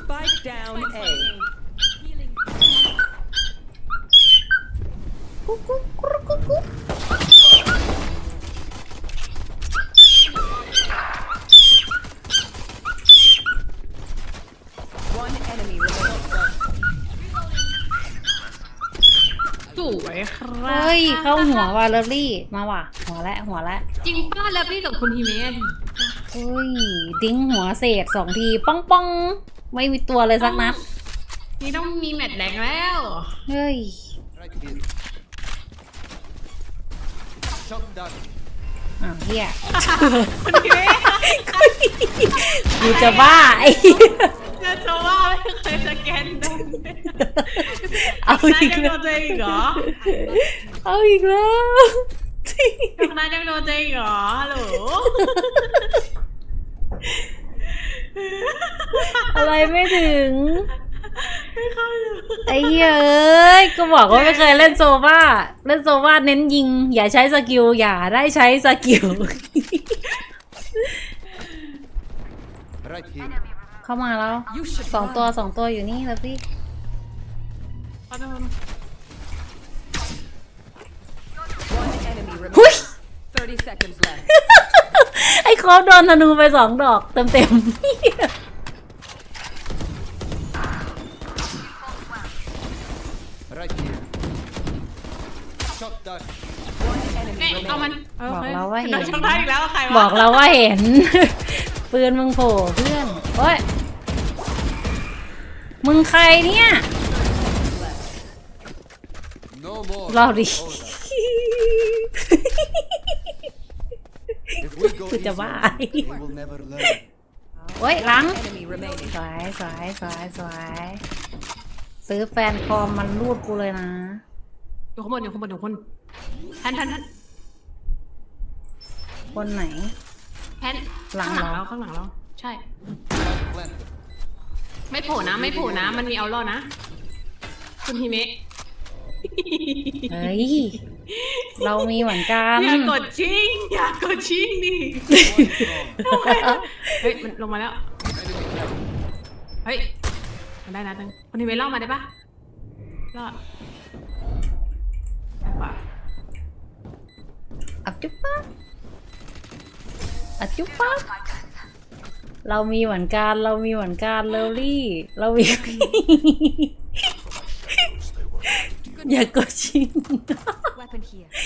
Spike down A. กุ๊กกุ๊กกุ๊กกุ๊กกุ๊ก One enemy remaining. สวยครับเฮ้ย เข้าหัวว่ะเลิฟลี่ มาว่ะ หัวและหัวและจริงป้าแล้วพี่กับคุณทีเมะดิเฮ้ย ดิ้งหัวเศษสองทีป้องป้องไม่มีตัวเลยสักนัด นี่ต้องมีแมตช์แดงแล้ว เฮ้ย Right here. Shot down. อ้าวเฮียกูจะบ้าไอ้ เอานายอีกยังแล้โดวนตัวเองอีกเหรอเอาอีกแล้วนายยังโดนตัวเองอีกเหรอฮัลโหลอะไรไม่ถึงไอ้เหี้ยเอ้ยก็บอกว่าไม่เคยเล่นโซว่าเล่นโซว่าเน้นยิง อย่าใช้สกิล อย่าได้ใช้สกิล Right here. เข้ามาแล้ว You should สองตัวสองตัวอยู่นี่แล้วพี่ หุ้ย remaining. 30 seconds left. ไอ้คอฟโดนธนูไปสองดอกเต็มเต็มๆ Right here. Shot down. One enemy เนี่ยเอามัน remaining. โอคบอกเราว่าเห็น โดนช่องได้อีกแล้วใครวะบอกเราว่าเห็น ปืนมึงโผล่เพื่อนโอ้ยมึงใครเนี่ย No more. เราดิ Hold up. If we go กูจะ easy บ้า on them, they will never learn. โอ้ยหลัง Enemy remaining. สวยสวยสวยสวยซื้อแฟนคอมมันรูดกูเลยนะอยู่ข้างบนอยู่ข้างบนอยู่ข้างบนแพนแพนแพนคนไหน แพนหลังข้างหลังเหรอเราข้างหลังเราใช่ Planted. ไม่โผล่นะ ไม่โผล่นะ มันมีเอาล่อนะ คุณฮิเมะ เฮ้ย เรามีเหมือนกัน อย่ากดชิงอย่ากดชิงดิ One strong. เฮ้ยมันลงมาแล้ว Enemy down. เฮ้ยมันได้นะตึงคุณฮิเมะล่อมาได้ปะล่อได้ปะอับจุ๊บปั๊บอับจุ๊บปั๊บเรามีเหมือนกัน เรามีเหมือนกันเลลี่ เรามี อย่ากด